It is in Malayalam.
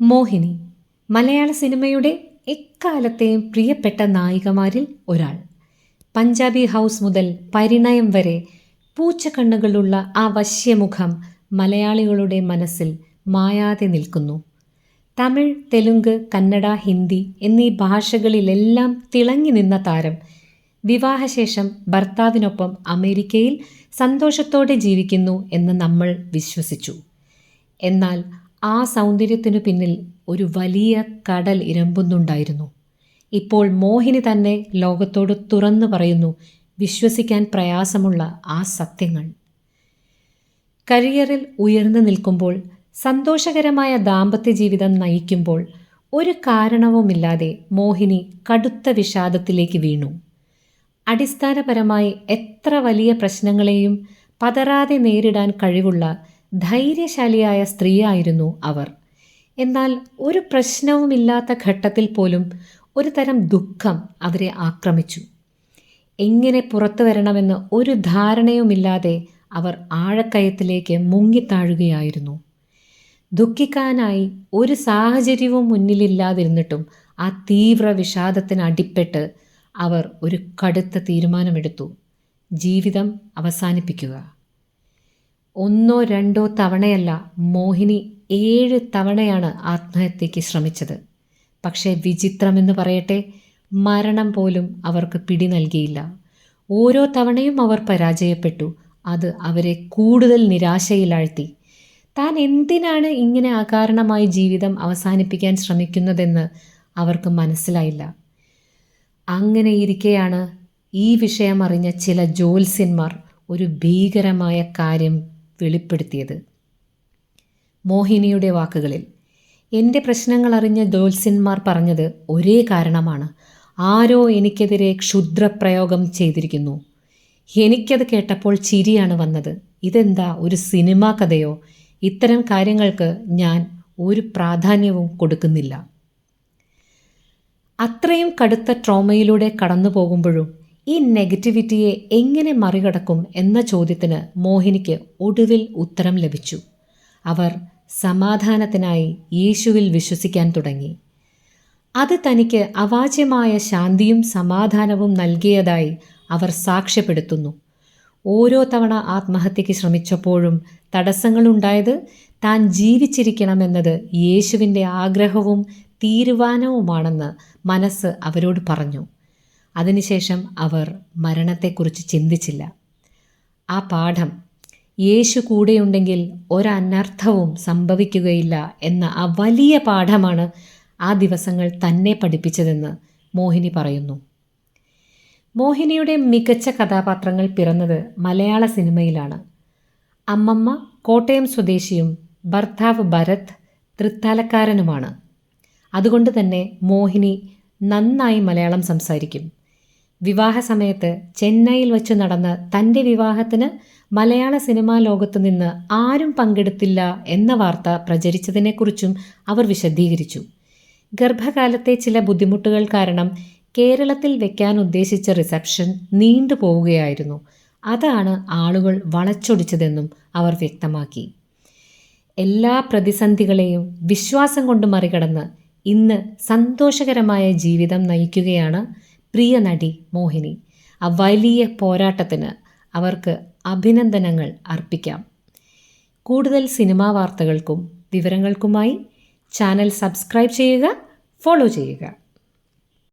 മോഹിനി മലയാള സിനിമയുടെ എക്കാലത്തെയും പ്രിയപ്പെട്ട നായികമാരിൽ ഒരാൾ. പഞ്ചാബി ഹൗസ് മുതൽ പരിണയം വരെ പൂച്ചക്കണ്ണുകളുള്ള ആ വശ്യമുഖം മലയാളികളുടെ മനസ്സിൽ മായാതെ നിൽക്കുന്നു. തമിഴ് തെലുങ്ക് കന്നഡ ഹിന്ദി എന്നീ ഭാഷകളിലെല്ലാം തിളങ്ങി നിന്ന താരം വിവാഹശേഷം ഭർത്താവിനൊപ്പം അമേരിക്കയിൽ സന്തോഷത്തോടെ ജീവിക്കുന്നു എന്ന് നമ്മൾ വിശ്വസിച്ചു. എന്നാൽ ആ സൗന്ദര്യത്തിനു പിന്നിൽ ഒരു വലിയ കടൽ ഇരമ്പുന്നുണ്ടായിരുന്നു. ഇപ്പോൾ മോഹിനി തന്നെ ലോകത്തോട് തുറന്നു പറയുന്നു വിശ്വസിക്കാൻ പ്രയാസമുള്ള ആ സത്യങ്ങൾ. കരിയറിൽ ഉയർന്നു നിൽക്കുമ്പോൾ സന്തോഷകരമായ ദാമ്പത്യ ജീവിതം നയിക്കുമ്പോൾ ഒരു കാരണവുമില്ലാതെ മോഹിനി കടുത്ത വിഷാദത്തിലേക്ക് വീണു. അടിസ്ഥാനപരമായി എത്ര വലിയ പ്രശ്നങ്ങളെയും പതറാതെ നേരിടാൻ കഴിവുള്ള ധൈര്യശാലിയായ സ്ത്രീയായിരുന്നു അവർ. എന്നാൽ ഒരു പ്രശ്നവുമില്ലാത്ത ഘട്ടത്തിൽ പോലും ഒരു തരം ദുഃഖം അവരെ ആക്രമിച്ചു. എങ്ങനെ പുറത്തു വരണമെന്ന് ഒരു ധാരണയുമില്ലാതെ അവർ ആഴക്കയത്തിലേക്ക് മുങ്ങിത്താഴുകയായിരുന്നു. ദുഃഖിക്കാനായി ഒരു സാഹചര്യവും മുന്നിലില്ലാതിരുന്നിട്ടും ആ തീവ്ര വിഷാദത്തിന് അടിപ്പെട്ട് അവർ ഒരു കടുത്ത തീരുമാനമെടുത്തു. ജീവിതം അവസാനിപ്പിക്കുക. ഒന്നോ രണ്ടോ തവണയല്ല മോഹിനി ഏഴ് തവണയാണ് ആത്മഹത്യയ്ക്ക് ശ്രമിച്ചത്. പക്ഷേ വിചിത്രമെന്ന് പറയട്ടെ മരണം പോലും അവർക്ക് പിടി നൽകിയില്ല. ഓരോ തവണയും അവർ പരാജയപ്പെട്ടു. അത് അവരെ കൂടുതൽ നിരാശയിലാഴ്ത്തി. താൻ എന്തിനാണ് ഇങ്ങനെ അകാരണമായി ജീവിതം അവസാനിപ്പിക്കാൻ ശ്രമിക്കുന്നതെന്ന് അവർക്ക് മനസ്സിലായില്ല. അങ്ങനെ ഇരിക്കെയാണ് ഈ വിഷയം അറിഞ്ഞ ചില ജ്യോത്സ്യന്മാർ ഒരു ഭീകരമായ കാര്യം വെളിപ്പെടുത്തിയത്. മോഹിനിയുടെ വാക്കുകളിൽ എന്റെ പ്രശ്നങ്ങൾ അറിഞ്ഞ ജ്യോത്സ്യന്മാർ പറഞ്ഞത് ഒരേ കാരണമാണ്. ആരോ എനിക്കെതിരെ ക്ഷുദ്രപ്രയോഗം ചെയ്തിരിക്കുന്നു. എനിക്കത് കേട്ടപ്പോൾ ചിരിയാണ് വന്നത്. ഇതെന്താ ഒരു സിനിമാ കഥയോ? ഇത്തരം കാര്യങ്ങൾക്ക് ഞാൻ ഒരു പ്രാധാന്യവും കൊടുക്കുന്നില്ല. അത്രയും കടുത്ത ട്രോമയിലൂടെ കടന്നു പോകുമ്പോഴും ഈ നെഗറ്റിവിറ്റിയെ എങ്ങനെ മറികടക്കും എന്ന ചോദ്യത്തിന് മോഹിനിക്ക് ഒടുവിൽ ഉത്തരം ലഭിച്ചു. അവർ സമാധാനത്തിനായി യേശുവിൽ വിശ്വസിക്കാൻ തുടങ്ങി. അത് തനിക്ക് അവാച്യമായ ശാന്തിയും സമാധാനവും നൽകിയതായി അവർ സാക്ഷ്യപ്പെടുത്തുന്നു. ഓരോ തവണ ആത്മഹത്യയ്ക്ക് ശ്രമിച്ചപ്പോഴും തടസ്സങ്ങളുണ്ടായത് താൻ ജീവിച്ചിരിക്കണമെന്നത് യേശുവിന്റെ ആഗ്രഹവും തീരുമാനവുമാണെന്ന് മനസ്സ് അവരോട് പറഞ്ഞു. അതിനുശേഷം അവർ മരണത്തെക്കുറിച്ച് ചിന്തിച്ചില്ല. ആ പാഠം യേശു കൂടെയുണ്ടെങ്കിൽ ഒരനർത്ഥവും സംഭവിക്കുകയില്ല എന്ന ആ വലിയ പാഠമാണ് ആ ദിവസങ്ങൾ തന്നെ പഠിപ്പിച്ചതെന്ന് മോഹിനി പറയുന്നു. മോഹിനിയുടെ മികച്ച കഥാപാത്രങ്ങൾ പിറന്നത് മലയാള സിനിമയിലാണ്. അമ്മമ്മ കോട്ടയം സ്വദേശിയും ഭർത്താവ് ഭരത് തൃത്താലക്കാരനുമാണ്. അതുകൊണ്ട് തന്നെ മോഹിനി നന്നായി മലയാളം സംസാരിക്കും. വിവാഹ സമയത്ത് ചെന്നൈയിൽ വച്ച് നടന്ന തന്റെ വിവാഹത്തിന് മലയാള സിനിമാ ലോകത്തു നിന്ന് ആരും പങ്കെടുത്തില്ല എന്ന വാർത്ത പ്രചരിച്ചതിനെക്കുറിച്ചും അവർ വിശദീകരിച്ചു. ഗർഭകാലത്തെ ചില ബുദ്ധിമുട്ടുകൾ കാരണം കേരളത്തിൽ വെക്കാൻ ഉദ്ദേശിച്ച റിസപ്ഷൻ നീണ്ടുപോവുകയായിരുന്നു അതാണ് ആളുകൾ വളച്ചൊടിച്ചതെന്നും അവർ വ്യക്തമാക്കി. എല്ലാ പ്രതിസന്ധികളെയും വിശ്വാസം കൊണ്ട് മറികടന്ന് ഇന്ന് സന്തോഷകരമായ ജീവിതം നയിക്കുകയാണ് പ്രിയ നടി മോഹിനി ആ വലിയ പോരാട്ടത്തിന് അവർക്ക് അഭിനന്ദനങ്ങൾ അർപ്പിക്കാം. കൂടുതൽ സിനിമാ വാർത്തകൾക്കും വിവരങ്ങൾക്കുമായി ചാനൽ സബ്സ്ക്രൈബ് ചെയ്യുക ഫോളോ ചെയ്യുക.